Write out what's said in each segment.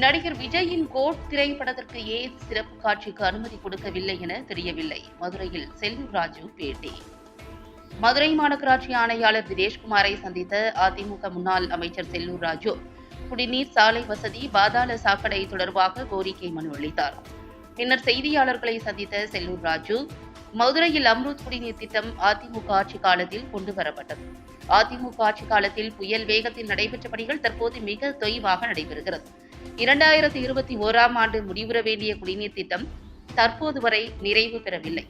நடிகர் விஜயின் கோட் திரைப்படத்திற்கு ஏன் சிறப்பு காட்சிக்கு அனுமதி கொடுக்கவில்லை என தெரியவில்லை. மதுரையில் செல்லூர் ராஜு பேட்டி. மதுரை மாநகராட்சி ஆணையாளர் தினேஷ்குமாரை சந்தித்த அதிமுக முன்னாள் அமைச்சர் செல்லூர் ராஜு குடிநீர் சாலை வசதி பாதாள சாக்கடை தொடர்பாக கோரிக்கை மனு அளித்தார். பின்னர் செய்தியாளர்களை சந்தித்த செல்லூர் ராஜு மதுரையில் அம்ருத் குடிநீர் திட்டம் அதிமுக ஆட்சி காலத்தில் கொண்டு வரப்பட்டது அதிமுக ஆட்சி காலத்தில் புயல் வேகத்தில் நடைபெற்ற பணிகள் தற்போது மிக தொய்வாக நடைபெறுகிறது. இரண்டாயிரத்தி இருபத்தி ஓராம் ஆண்டு முடிவுற வேண்டிய குடிநீர் திட்டம் தற்போது வரை நிறைவு பெறவில்லை.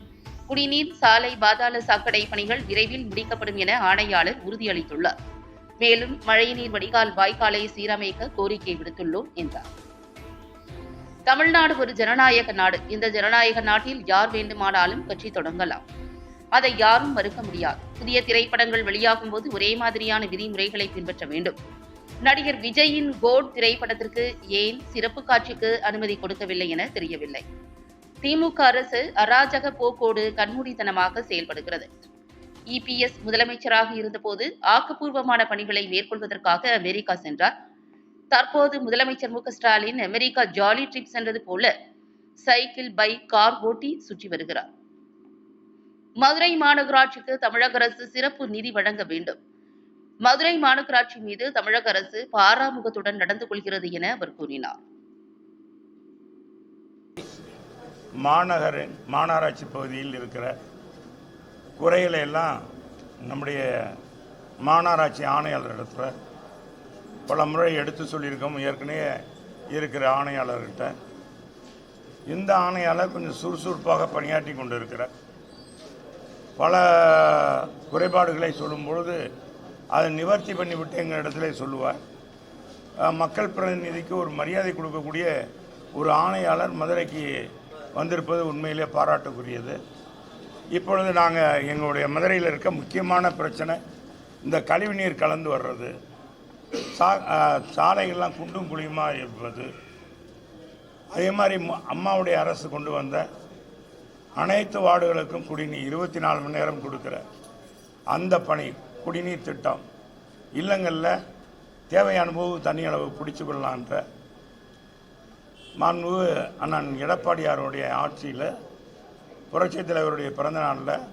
குடிநீர் சாலை பாதாள சாக்கடை பணிகள் விரைவில் முடிக்கப்படும் என ஆணையாளர் உறுதியளித்துள்ளார். மேலும் மழைநீர் வடிகால் வாய்க்காலை சீரமைக்க கோரிக்கை விடுத்துள்ளோம் என்றார். தமிழ்நாடு ஒரு ஜனநாயக நாடு. இந்த ஜனநாயக நாட்டில் யார் வேண்டுமானாலும் கட்சி தொடங்கலாம். அதை யாரும் மறுக்க முடியாது. புதிய திரைப்படங்கள் வெளியாகும் போது ஒரே மாதிரியான விதிமுறைகளை பின்பற்ற வேண்டும். நடிகர் விஜயின் கோட் திரைப்படத்திற்கு ஏன் சிறப்பு காட்சிக்கு அனுமதி கொடுக்கவில்லை என தெரியவில்லை. திமுக அரசு அராஜக போக்கோடு கண்மூடித்தனமாக செயல்படுகிறது. இபிஎஸ் முதலமைச்சராக இருந்தபோது ஆக்கப்பூர்வமான பணிகளை மேற்கொள்வதற்காக அமெரிக்கா சென்றார். தற்போது முதலமைச்சர் மு ஸ்டாலின் அமெரிக்கா ஜாலி ட்ரிப் சென்றது போல சைக்கிள் பைக் கார் ஓட்டி சுற்றி வருகிறார். மதுரை மாநகராட்சிக்கு தமிழக அரசு சிறப்பு நிதி வழங்க வேண்டும். மதுரை மாநகராட்சி மீது தமிழக அரசு பாராமுகத்துடன் நடந்து கொள்கிறது என அவர் கூறினார். மாநகர மாநகராட்சி பகுதியில் இருக்கிற குறைகளை எல்லாம் நம்முடைய மாநகராட்சி ஆணையாளர்கிட்ட பல முறை எடுத்து சொல்லியிருக்கோம். ஏற்கனவே இருக்கிற ஆணையாளர்கிட்ட. இந்த ஆணையாளர் கொஞ்சம் சுறுசுறுப்பாக பணியாற்றி கொண்டு இருக்கிறார் பல குறைபாடுகளை சொல்லும் பொழுது அதை நிவர்த்தி பண்ணிவிட்டு எங்கள் இடத்துல சொல்லுவார். மக்கள் பிரதிநிதிக்கு ஒரு மரியாதை கொடுக்கக்கூடிய ஒரு ஆணையாளர் மதுரைக்கு வந்திருப்பது உண்மையிலே பாராட்டுக்குரியது. இப்பொழுது நாங்கள் எங்களுடைய மதுரையில் இருக்க முக்கியமான பிரச்சனை இந்த கழிவுநீர் கலந்து வர்றது. சா சாலைகள்லாம் குண்டும் குழியுமா இருப்பது. அதே மாதிரி அம்மாவுடைய அரசு கொண்டு வந்த அனைத்து வார்டுகளுக்கும் குடிநீர் இருபத்தி நாலு மணி நேரம் கொடுக்குற அந்த பணி குடிநீர் திட்டம். இல்லங்களில் தேவையான போது தண்ணி அளவு பிடிச்சு கொள்ளலான்ற மாண்பு அண்ணன் எடப்பாடியாருடைய ஆட்சியில் புரட்சித் தலைவருடைய பிறந்த நாளில்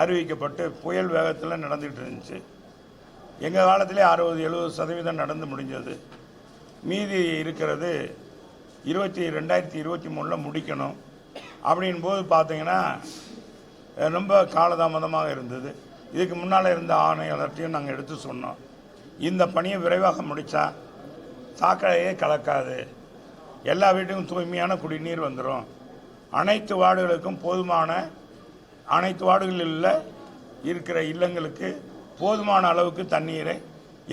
அறிவிக்கப்பட்டு புயல் வேகத்தில் நடந்துகிட்டு இருந்துச்சு. எங்கள் காலத்திலே அறுபது எழுபது சதவீதம் நடந்து முடிஞ்சது. மீதி இருக்கிறது இருபத்தி ரெண்டாயிரத்தி இருபத்தி மூணில் முடிக்கணும். அப்படின் போது பார்த்தீங்கன்னா ரொம்ப காலதாமதமாக இருந்தது. இதுக்கு முன்னால் இருந்த ஆணையாளர்கிட்டையும் நாங்கள் எடுத்து சொன்னோம். இந்த பணியை விரைவாக முடித்தா சாக்கடையே கலக்காது. எல்லா வீட்டுக்கும் தூய்மையான குடிநீர் வந்துடும் அனைத்து வார்டுகளுக்கும் போதுமான அனைத்து வார்டுகளில் இருக்கிற இல்லங்களுக்கு போதுமான அளவுக்கு தண்ணீரை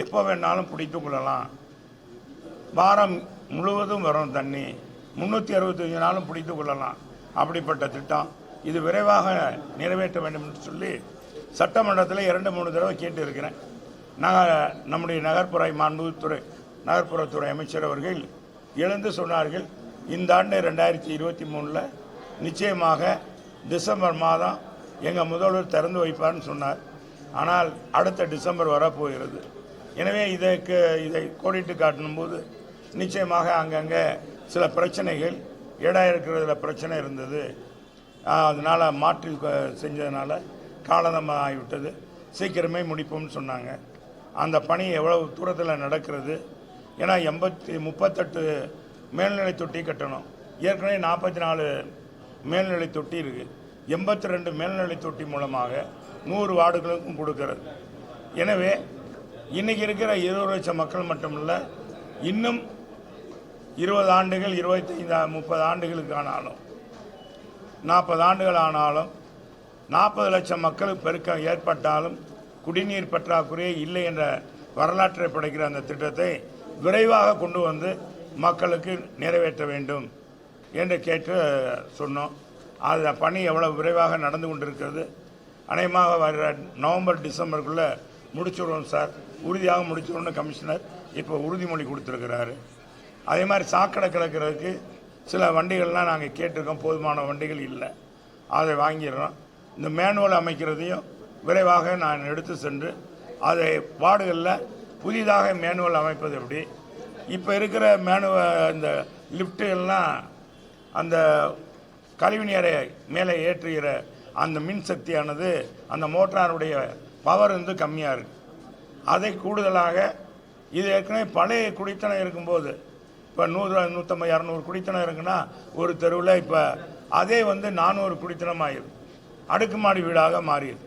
எப்போ வேணாலும் பிடித்து கொள்ளலாம். வாரம் முழுவதும் வரும் தண்ணி. முந்நூற்றி அறுபத்தஞ்சு நாளும் பிடித்து கொள்ளலாம். அப்படிப்பட்ட திட்டம் இது விரைவாக நிறைவேற்ற வேண்டும் என்று சொல்லி சட்டமன்றத்தில் இரண்டு மூணு தடவை கேட்டு இருக்கிறேன். நாங்கள் நம்முடைய நகர்ப்புற மாண்புத்துறை நகர்ப்புறத்துறை அமைச்சர் அவர்கள் எழுந்து சொன்னார்கள் இந்த ஆண்டு ரெண்டாயிரத்தி இருபத்தி மூணில் நிச்சயமாக டிசம்பர் மாதம் எங்கள் முதல்வர் திறந்து வைப்பார்னு சொன்னார். ஆனால் அடுத்த டிசம்பர் வரப்போகிறது. எனவே இதற்கு இதை கோடிட்டு காட்டும்போது நிச்சயமாக அங்கங்கே சில பிரச்சனைகள் இடம் இருக்கிறதுல பிரச்சனை இருந்தது. அதனால் மாற்றி க- செஞ்சதுனால காலதாமதம் ஆகிவிட்டது சீக்கிரமே முடிப்போம்னு சொன்னாங்க. அந்த பணி எவ்வளவு தூரத்தில் நடக்கிறது? ஏன்னா எண்பத்தி முப்பத்தெட்டு மேல்நிலை தொட்டி கட்டணும். ஏற்கனவே நாற்பத்தி நாலு மேல்நிலை தொட்டி இருக்குது எண்பத்தி ரெண்டு மேல்நிலை தொட்டி மூலமாக நூறு வார்டுகளுக்கும் கொடுக்கறது. எனவே இன்னைக்கு இருக்கிற இருபது லட்சம் மக்கள் மட்டுமல்ல இன்னும் இருபது ஆண்டுகள் இருபத்தைந்து முப்பது ஆண்டுகளுக்கு ஆனாலும் நாற்பது ஆண்டுகள் ஆனாலும் நாற்பது லட்சம் மக்கள் பெருக்கம் ஏற்பட்டாலும் குடிநீர் பற்றாக்குறையே இல்லை என்ற வரலாற்றை படைக்கிற அந்த திட்டத்தை விரைவாக கொண்டு வந்து மக்களுக்கு நிறைவேற்ற வேண்டும் என்று கேட்டு சொன்னோம். அந்த பணி எவ்வளோ விரைவாக நடந்து கொண்டிருக்கிறது. அநேகமாக வர நவம்பர் டிசம்பருக்குள்ளே முடிச்சுடுவோம் சார். உறுதியாக முடிச்சிடும்னு கமிஷனர் இப்போ உறுதிமொழி கொடுத்துருக்கிறாரு. அதே மாதிரி சாக்கடை கிடக்கிறதுக்கு சில வண்டிகள்லாம் நாங்கள் கேட்டிருக்கோம். போதுமான வண்டிகள் இல்லை. அதை வாங்கிடுறோம். இந்த மேனுவல் அமைக்கிறதையும் விரைவாக நான் எடுத்து சென்று அதை வார்டுகளில் புதிதாக மேனுவல் அமைப்பது எப்படி? இப்போ இருக்கிற மேனுவ இந்த லிஃப்ட்டுகள்லாம் அந்த கழிவுநீரை மேலே ஏற்றுகிற அந்த மின்சக்தியானது அந்த மோட்டாருடைய பவர் வந்து கம்மியாக இருக்கு. அதை கூடுதலாக இது ஏற்கனவே பழைய குடித்தனம் இருக்கும்போது இப்போ நூறு நூற்றம்பது இரநூறு குடித்தனம் இருக்குன்னா ஒரு தெருவில் இப்போ அதே வந்து நானூறு குடித்தனம் ஆயிடுது அடுக்குமாடி வீடாக மாறிடுது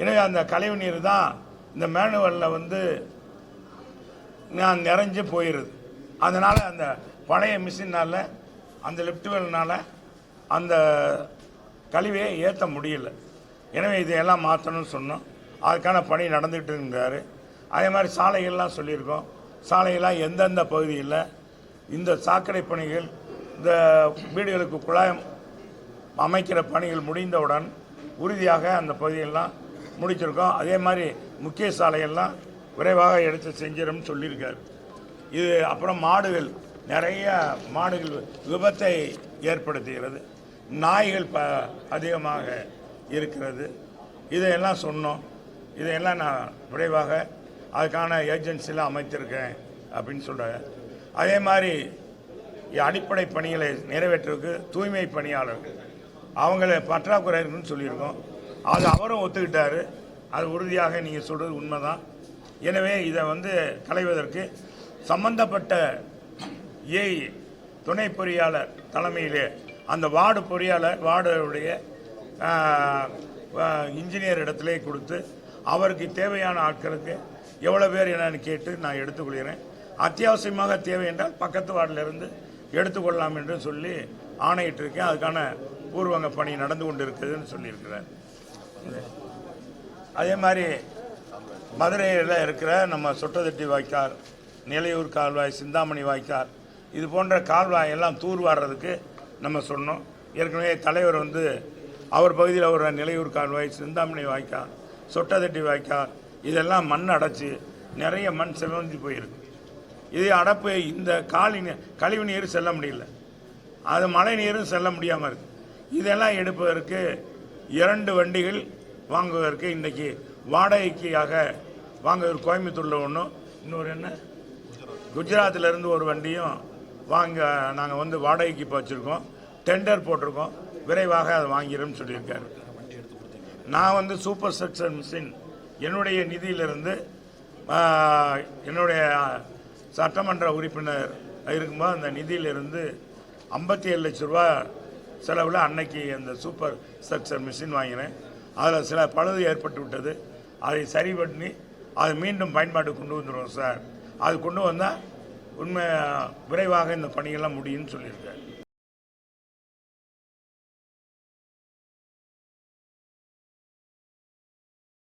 எனவே அந்த கழிவு நீர் தான் இந்த மேனுவலில் வந்து நான் நிறைஞ்சு போயிடுது அதனால் அந்த பழைய மிஷினால் அந்த லிஃப்ட்டுவல்னால் அந்த கழிவையை ஏற்ற முடியல. எனவே இதையெல்லாம் மாற்றணும்னு சொன்னோம். அதுக்கான பணி நடந்துகிட்டு இருந்தார் அதே மாதிரி சாலைகள்லாம் சொல்லியிருக்கோம். சாலையெல்லாம் எந்தெந்த பகுதியில் இந்த சாக்கடை பணிகள் இந்த வீடுகளுக்கு குழாயம் அமைக்கிற பணிகள் முடிந்தவுடன் உறுதியாக அந்த பகுதியெல்லாம் முடிச்சிருக்கோம். அதே மாதிரி முக்கிய சாலையெல்லாம் விரைவாக எடுத்து செஞ்சிடும் சொல்லியிருக்காரு. இது அப்புறம் மாடுகள். நிறைய மாடுகள் விபத்தை ஏற்படுத்துகிறது. நாய்கள் ப அதிகமாக இருக்கிறது. இதையெல்லாம் சொன்னோம். இதையெல்லாம் நான் விரைவாக அதுக்கான ஏஜென்சிலாம் அமைத்திருக்கேன் அப்படின்னு சொல்கிறாங்க அதே மாதிரி அடிப்படை பணிகளை நிறைவேற்றுவதற்கு தூய்மை பணியாளர்கள். அவங்கள பற்றாக்குறை இருக்குன்னு சொல்லியிருக்கோம். அது அவரும் ஒத்துக்கிட்டார். அது உறுதியாக நீங்கள் சொல்கிறது உண்மைதான். எனவே இதை வந்து களைவதற்கு சம்பந்தப்பட்ட ஏஐ துணை பொறியாளர் தலைமையிலே அந்த வார்டு பொறியாளர் வார்டுடைய இன்ஜினியர் இடத்திலே கொடுத்து அவருக்கு தேவையான ஆட்களுக்கு எவ்வளோ பேர் என்னன்னு கேட்டு நான் எடுத்துக்கொள்கிறேன். அத்தியாவசியமாக தேவை என்றால் பக்கத்து வார்டிலிருந்து எடுத்துக்கொள்ளலாம் என்று சொல்லி ஆணையிட்டிருக்கேன். அதுக்கான பூர்வங்க பணி நடந்து கொண்டு இருக்குதுன்னு சொல்லியிருக்கிறார். அதே மாதிரி மதுரையில் இருக்கிற நம்ம சொட்டதட்டி வாய்க்கால் நிலையூர் கால்வாய் சிந்தாமணி வாய்க்கால் இது போன்ற கால்வாய் எல்லாம் தூர்வாடுறதுக்கு நம்ம சொன்னோம். ஏற்கனவே தலைவர் வந்து அவர் பகுதியில் ஒரு நிலையூர் கால்வாய் சிந்தாமணி வாய்க்கால் சொட்டதட்டி வாய்க்கால் இதெல்லாம் மண் அடைச்சி நிறைய மண் செவந்தி போயிருக்கு. இது அடப்பு இந்த காலி நீ- கழிவு நீர் செல்ல முடியல. அது மழை நீரும் செல்ல முடியாமல் இருக்குது இதெல்லாம் எடுப்பதற்கு இரண்டு வண்டிகள் வாங்குவதற்கு இன்றைக்கி வாடகைக்காக வாங்குவதற்கு கோயம்புத்தூரில் ஒன்றும் இன்னொரு என்ன? குஜராத்தில் இருந்து ஒரு வண்டியும் வாங்க நாங்கள் வந்து வாடகைக்கு இப்போ வச்சுருக்கோம். டெண்டர் போட்டிருக்கோம். விரைவாக அதை வாங்கிடும் சொல்லியிருக்காரு. நான் வந்து சூப்பர் ஸ்ட்ரக்சர் மிஷின் என்னுடைய நிதியிலிருந்து என்னுடைய சட்டமன்ற உறுப்பினர் இருக்கும்போது அந்த நிதியிலிருந்து ஐம்பத்தி ஏழு லட்ச ரூபா செலவில் அன்னைக்கு அந்த சூப்பர் ஸ்ட்ரக்சர் மிஷின் வாங்கினேன். அதில் சில பழுது ஏற்பட்டு விட்டது. அதை சரி பண்ணி அதை மீண்டும் பயன்பாட்டு கொண்டு வந்துடுவோம் சார். அது கொண்டு வந்தால் உண்மை விரைவாக இந்த பணிகள்லாம் முடியும்னு சொல்லியிருக்காரு.